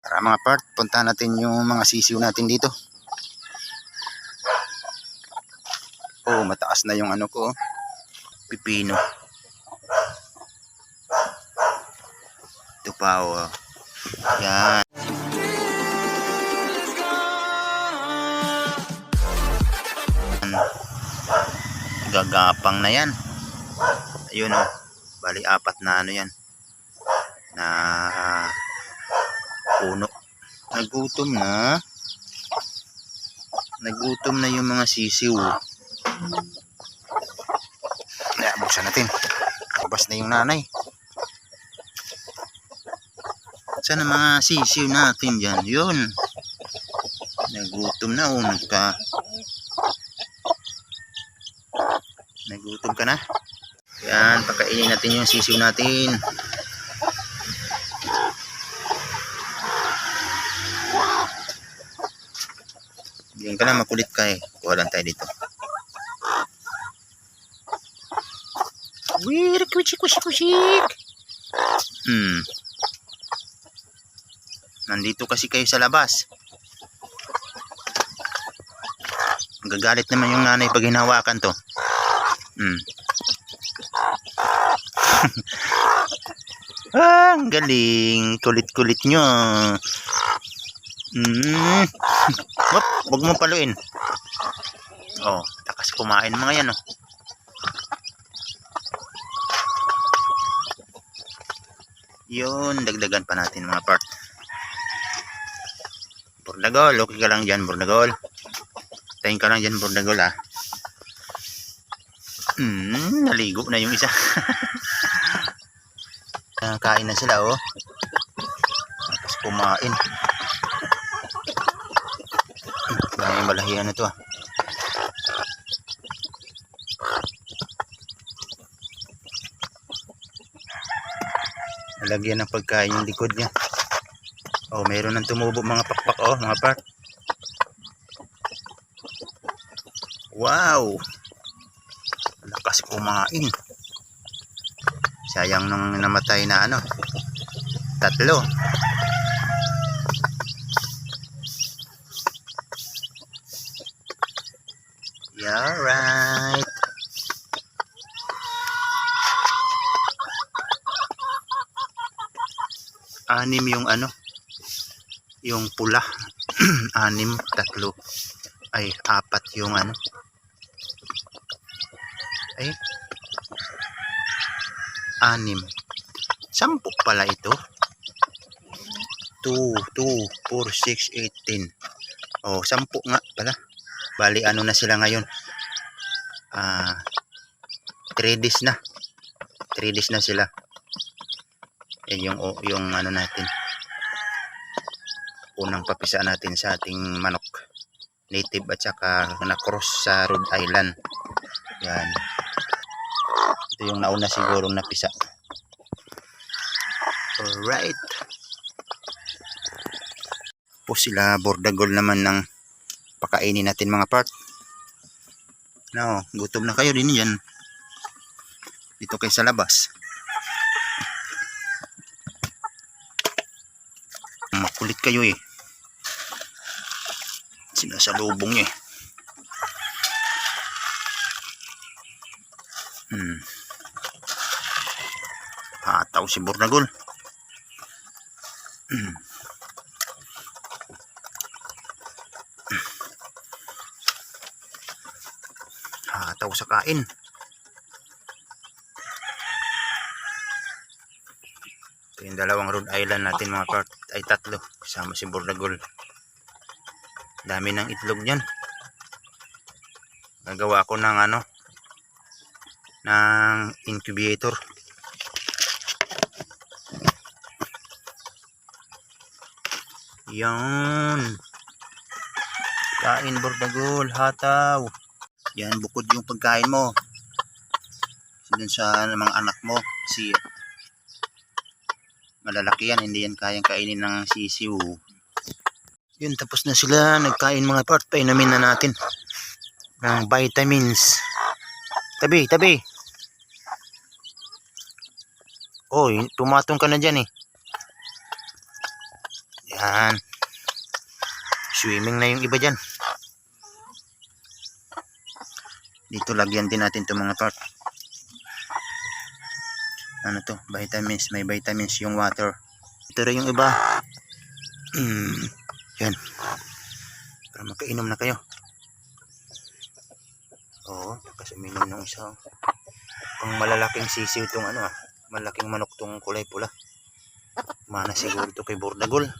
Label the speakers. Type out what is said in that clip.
Speaker 1: Para mga part, punta natin yung mga sisiw natin dito. Oh, mataas na yung ano ko. oh. Pipino. Ito oh. Yan. Gagapang na yan. Ayun oh. Bali apat na ano yan. Na puno. Nagutom na. Nagutom na yung mga sisiw. Kaya buksan natin. Labas na yung nanay. Saan ang mga sisiw natin dyan? Yun. Nagutom na. Oh, nagka... Nagutom ka na. Yan, pakainin natin yung sisiw natin. Diyan ka na makulit ka eh. Kuha lang tayo dito. Weird, kuchik, kuchik, kuchik. Hmm. Nandito kasi kayo sa labas. Gagalit naman yung nanay pag hinawakan to. Hmm. ah, ang galing. Kulit-kulit nyo. Hmm. Wop, wag mo paluin. Oh, takas kumain mga yan oh. Yun, dagdagan pa natin mga part. Burdagol, okay ka lang dyan, Burdagol. Tayin ka lang dyan, Burdagol ah. Hmm, naligo na yung isa. Kain na sila oh. Tapos kumain. Dahil malahiyan na to ah. Lagyan ng pagkain yung likod niya. Oh, meron ng tumubo mga pakpak oh, mga part. Wow! Lakas kumain. Sayang nung namatay na ano. Tatlo. Yeah, right. Anim yung ano, yung pula. Anim, tatlo. Ay, apat yung ano. Ay, anim. Sampu pala ito. 2, 2, 4, 6, 18. Oh, sampu nga pala. Bali, ano na sila ngayon? Ah, 3 days na. 3 days na sila. Yan yung, o- yung ano natin. Unang papisa natin sa ating manok. Native at saka na-cross sa Rhode Island. Yan. Ito yung nauna sigurong napisa. Alright. Po sila bordagol naman ng pakainin natin mga part. No, gutom na kayo din yan. Dito kayo sa labas. Makulit kayo eh. Sinasalubong eh. Hmm. Hataw si Bordagol. Hmm. Hataw sa kain. Ito yung dalawang Rhode Island natin mga part. Ay tatlo. Kasama si Bordagol. Dami ng itlog niyan. Nagawa ko ng ano. Ng incubator. Yan. Kain Bordagol. Hataw. Yan bukod yung pagkain mo. Dun sa mga anak mo. Si malalaki yan. Hindi yan kayang kainin ng sisiw. Yun, tapos na sila. Nagkain mga part. Painumin na natin. Ng vitamins. Tabi, tabi. Oy, tumatong ka na dyan eh. Yan. Swimming na yung iba dyan. Dito lagyan din natin itong mga part. Ano to? Vitamins. May vitamins yung water. Ito rin yung iba. Mm, yan. Para makainom na kayo. Oo, tapos uminom ng isa. Pang malalaking sisiw tong ano ah. Malaking manok tong kulay pula. Mana siguro to kay Bordagol.